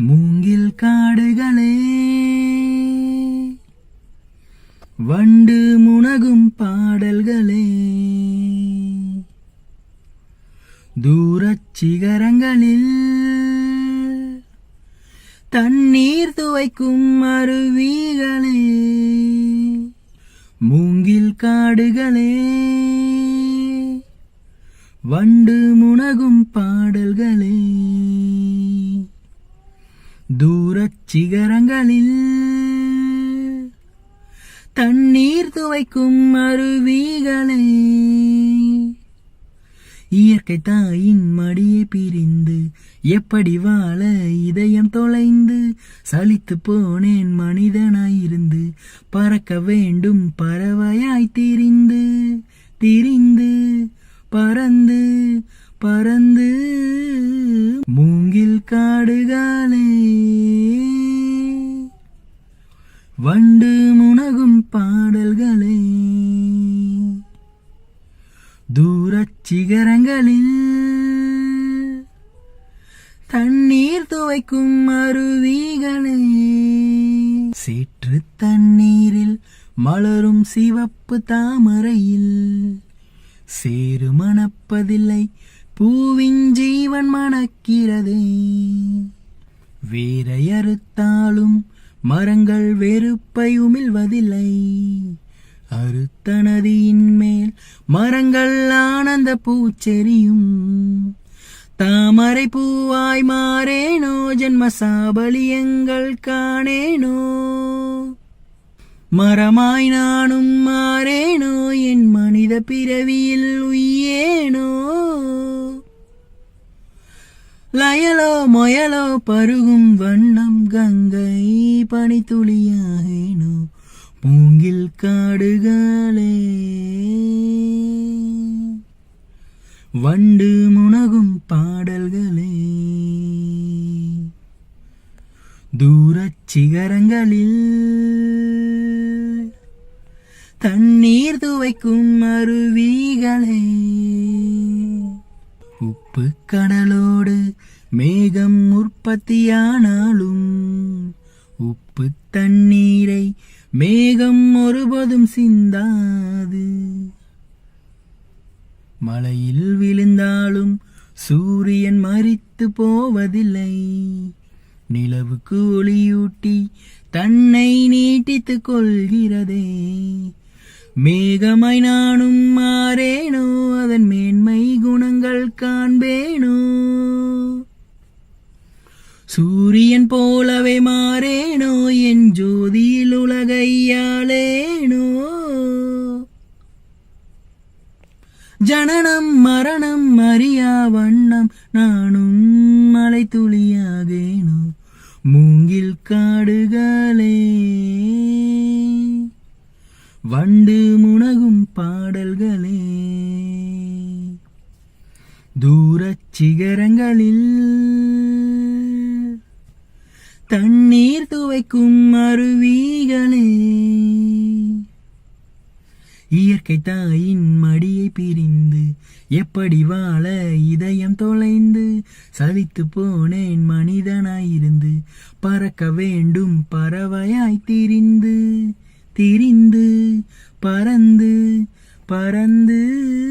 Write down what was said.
மூங்கில் காடுகளே. வண்டு முனகும் பாடல்களே. தூரச் சிகரங்களில் தண்ணீர் துவைக்கும் அருவிகளே. மூங்கில் காடுகளே. வண்டு முனகும் பாடல்களே தூரச் சிகரங்களில் தண்ணீர் துவைக்கும் அருவிகளே. இயற்கை தாயின் மடியை பிரிந்து எப்படி வாழ இதயம் தொலைந்து சலித்து போனேன் மனிதனாயிருந்து பறக்க வேண்டும் பறவையாய் திரிந்து திரிந்து பறந்து பறந்து. சிகரங்களில் தண்ணீர் துவைக்கும் அருவிகளே. சேற்று தண்ணீரில் மலரும் சிவப்பு தாமரையில் சேறு மணப்பதில்லை பூவின் ஜீவன் மணக்கிறதே. வேரையறுத்தாலும் மரங்கள் வெறுப்பை உமிழ்வதில்லை. அறுத்த நதியின் மேல் மரங்கள் ஆனந்த பூச்செறியும் தாமரை பூவாய் மாறேனோ ஜென்ம சாபலியங்கள் காணேனோ. மரமாய் நானும் மாறேனோ என் மனித பிறவியில் உய்யேனோ. லயலோ மொயலோ பருகும் வண்ணம் கங்கை பனித்துளியாகேனோ. மூங்கில் காடுகளே. வண்டு முனகும் பாடல்களே. தூரச் சிகரங்களில் தண்ணீர் துவைக்கும் அருவிகளே. உப்பு கடலோடு மேகம் உற்பத்தியானாலும் உப்பு தண்ணீரை மேகம் ஒருபதும் சிந்தாது. மலையில் விழுந்தாலும் சூரியன் மறித்து போவதில்லை. நிலவுக்கு ஒளியூட்டி தன்னை நீட்டித்துக் கொள்கிறதே. மேகமாய் நானும் மாறேனோ அதன் மேன்மை குணங்கள் காண்பேனோ. சூரியன் போலவே மாறேனோ என் ஜோதியில் உலகையாளேனோ? ஜனனம் மரணம் அறியா வண்ணம் நானும் மலை துளியாகேனோ மூங்கில் காடுகளே. வண்டு முனகும் பாடல்களே. தூரச் சிகரங்களில் தண்ணீர் துவைக்கும் அருவிகளே. இயற்கை தாயின் மடியை பிரிந்து எப்படி வாழ இதயம் தொலைந்து? சலித்து போனேன் மனிதனாயிருந்து. பறக்க வேண்டும் பறவையாய் திரிந்து திரிந்து பறந்து பறந்து.